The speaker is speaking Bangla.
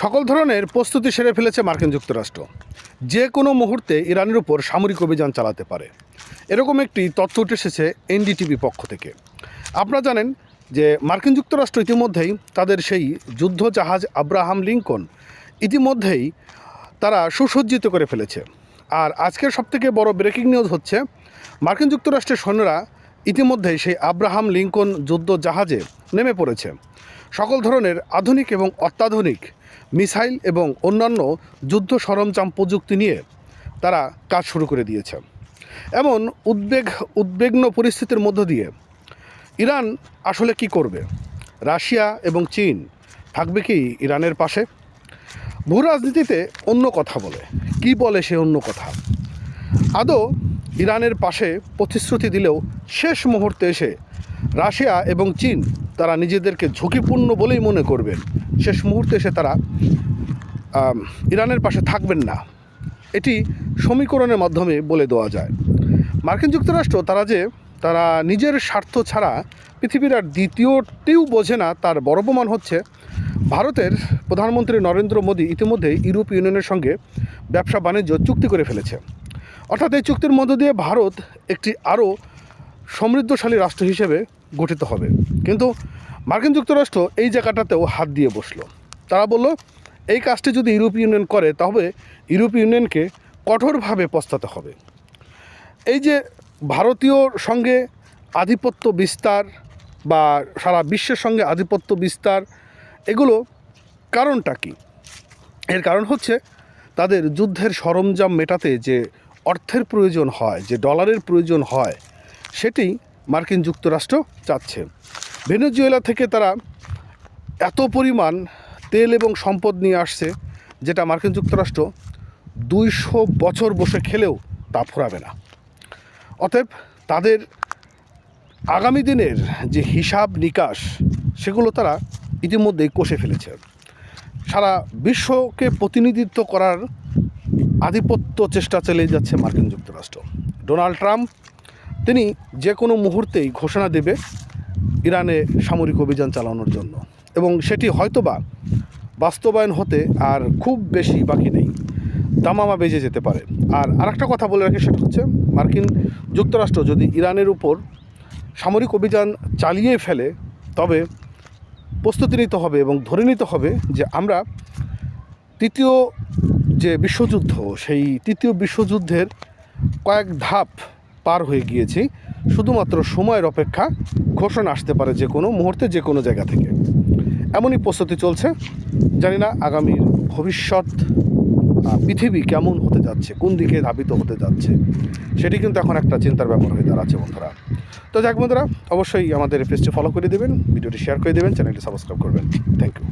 সকল ধরনের প্রস্তুতি সেরে ফেলেছে মার্কিন যুক্তরাষ্ট্র। যে কোনো মুহূর্তে ইরানের উপর সামরিক অভিযান চালাতে পারে। এরকম একটি তথ্য উঠে এসেছে এনডিটিভি পক্ষ থেকে। আপনারা জানেন যে মার্কিন যুক্তরাষ্ট্র ইতিমধ্যেই তাদের সেই যুদ্ধ জাহাজ আব্রাহাম লিঙ্কন ইতিমধ্যেই তারা সুসজ্জিত করে ফেলেছে। আর আজকের সবথেকে বড় ব্রেকিং নিউজ হচ্ছে, মার্কিন যুক্তরাষ্ট্রের সৈন্যরা ইতিমধ্যেই সেই আব্রাহাম লিঙ্কন যুদ্ধ জাহাজে নেমে পড়েছে। সকল ধরনের আধুনিক এবং অত্যাধুনিক মিসাইল এবং অন্যান্য যুদ্ধ সরঞ্জাম প্রযুক্তি নিয়ে তারা কাজ শুরু করে দিয়েছে। এমন উদ্বেগ, উদ্বেগ্ন পরিস্থিতির মধ্য দিয়ে ইরান আসলে কি করবে? রাশিয়া এবং চীন থাকবে কি ইরানের পাশে? ভূ রাজনীতিতে অন্য কথা বলে। কি বলে সে অন্য কথা? আদৌ ইরানের পাশে প্রতিশ্রুতি দিলেও শেষ মুহূর্তে এসে রাশিয়া এবং চীন তারা নিজেদেরকে ঝুঁকিপূর্ণ বলেই মনে করবেন। শেষ মুহূর্তে এসে তারা ইরানের পাশে থাকবেন না। এটি সমীকরণের মাধ্যমে বলে দেওয়া যায়। মার্কিন যুক্তরাষ্ট্র তারা যে, তারা নিজের স্বার্থ ছাড়া পৃথিবীর আর দ্বিতীয়টিও বোঝে না, তার বড় প্রমাণ হচ্ছে, ভারতের প্রধানমন্ত্রী নরেন্দ্র মোদী ইতিমধ্যে ইউরোপ ইউনিয়নের সঙ্গে ব্যবসা বাণিজ্য চুক্তি করে ফেলেছে। অর্থাৎ এই চুক্তির মধ্য দিয়ে ভারত একটি আরও সমৃদ্ধশালী রাষ্ট্র হিসেবে গঠিত হবে। কিন্তু মার্কিন যুক্তরাষ্ট্র এই জায়গাটাতেও হাত দিয়ে বসল। তারা বলল, এই কাজটি যদি ইউরোপ ইউনিয়ন করে তবে ইউরোপ ইউনিয়নকে কঠোরভাবে পস্তাতে হবে। এই যে ভারতীয় সঙ্গে আধিপত্য বিস্তার বা সারা বিশ্বের সঙ্গে আধিপত্য বিস্তার, এগুলো কারণটা কি? এর কারণ হচ্ছে তাদের যুদ্ধের সরঞ্জাম মেটাতে যে অর্থের প্রয়োজন হয়, যে ডলারের প্রয়োজন হয়, সেটি মার্কিন যুক্তরাষ্ট্র চাচ্ছে। ভেনেজুয়েলা থেকে তারা এত পরিমাণ তেল এবং সম্পদ নিয়ে আসছে, যেটা মার্কিন যুক্তরাষ্ট্র দুইশো বছর বসে খেলেও তা ফুরাবে না। অতএব তাদের আগামী দিনের যে হিসাব নিকাশ, সেগুলো তারা ইতিমধ্যেই কষে ফেলেছে। সারা বিশ্বকে প্রতিনিধিত্ব করার আধিপত্য চেষ্টা চালিয়ে যাচ্ছে মার্কিন যুক্তরাষ্ট্র। ডোনাল্ড ট্রাম্প, তিনি যে কোনো মুহূর্তেই ঘোষণা দেবে ইরানে সামরিক অভিযান চালানোর জন্য। এবং সেটি হয়তোবা বাস্তবায়ন হতে আর খুব বেশি বাকি নেই। দামামা বেজে যেতে পারে। আর আরেকটা কথা বলে রাখি সেটা হচ্ছে, মার্কিন যুক্তরাষ্ট্র যদি ইরানের উপর সামরিক অভিযান চালিয়ে ফেলে, তবে প্রস্তুতি নিতে হবে এবং ধরে নিতে হবে যে আমরা তৃতীয় যে বিশ্বযুদ্ধ, সেই তৃতীয় বিশ্বযুদ্ধের কয়েক ধাপ পার হয়ে গিয়েছি। শুধুমাত্র সময়ের অপেক্ষা ঘোষণা আসতে পারে যে কোনো মুহূর্তে, যে কোনো জায়গা থেকে। এমনই প্রস্তুতি চলছে। জানি না আগামীর ভবিষ্যৎ পৃথিবী কেমন হতে যাচ্ছে, কোন দিকে ধাবিত হতে যাচ্ছে, সেটি কিন্তু এখন একটা চিন্তার ব্যাপার হয়ে দাঁড়াচ্ছে বন্ধুরা। তো যাক বন্ধুরা, অবশ্যই আমাদের পেজটি ফলো করে দেবেন, ভিডিওটি শেয়ার করে দেবেন চ্যানেলটি সাবস্ক্রাইব করবেন। Thank you